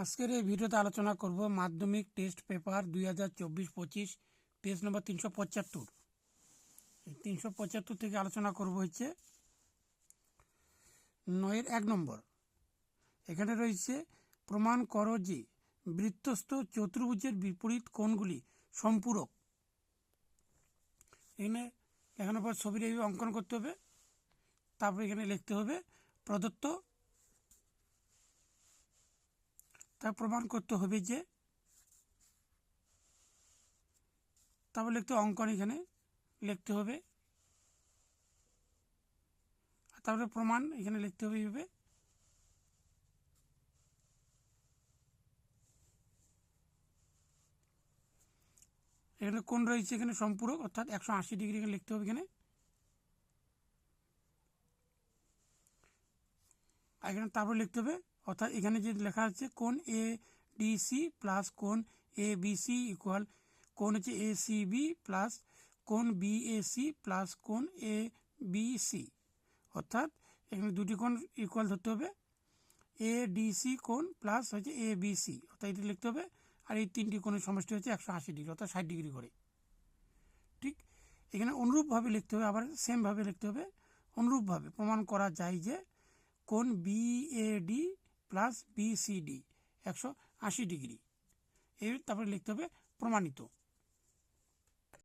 আজকের এই ভিডিওতে আলোচনা করব মাধ্যমিক টেস্ট পেপার দুই হাজার চব্বিশ পঁচিশ, পেজ নম্বর তিনশো পঁচাত্তর। তিনশো পঁচাত্তর থেকে আলোচনা করব হচ্ছে নয়ের এক নম্বর। এখানে রয়েছে, প্রমাণ করো যে বৃত্তস্থ চতুর্ভুজের বিপরীত কোণগুলি সম্পূরক। এখানে লেখানোর পর ছবির অঙ্কন করতে হবে, তারপর এখানে লিখতে হবে প্রদত্ত তা প্রমাণ করতে হবে যে তারপর লিখতে অঙ্কন এখানে লিখতে হবে। তারপরে প্রমাণ এখানে লিখতে হবে এইভাবে। এখানে কোন রয়েছে এখানে সম্পূরক, অর্থাৎ একশো আশি ডিগ্রি এখানে লিখতে হবে এখানে। এখানে তারপর লিখতে হবে অর্থাৎ এখানে যে লেখা আছে কোন এ ডি সি প্লাস কোন এ বি সি ইকুয়াল কোন হচ্ছে এ সি বি প্লাস কোন বি এ সি প্লাস কোন এ বি সি অর্থাৎ এখানে দুটি কোণ ইকুয়াল ধরতে হবে। এ ডি সি কোণ প্লাস হচ্ছে এ বি সি অর্থাৎ এটি লিখতে হবে। আর এই তিনটি কোণের সমষ্টি হচ্ছে একশো আশি ডিগ্রি, অর্থাৎ ষাট ডিগ্রি করে। ঠিক? এখানে অনুরূপভাবে লিখতে হবে, আবার সেমভাবে লিখতে হবে। অনুরূপভাবে প্রমাণ করা যায় যে কোন বিএডি প্লাস বিসিডি একশো আশি ডিগ্রি। এর তারপরে লিখতে হবে প্রমাণিত।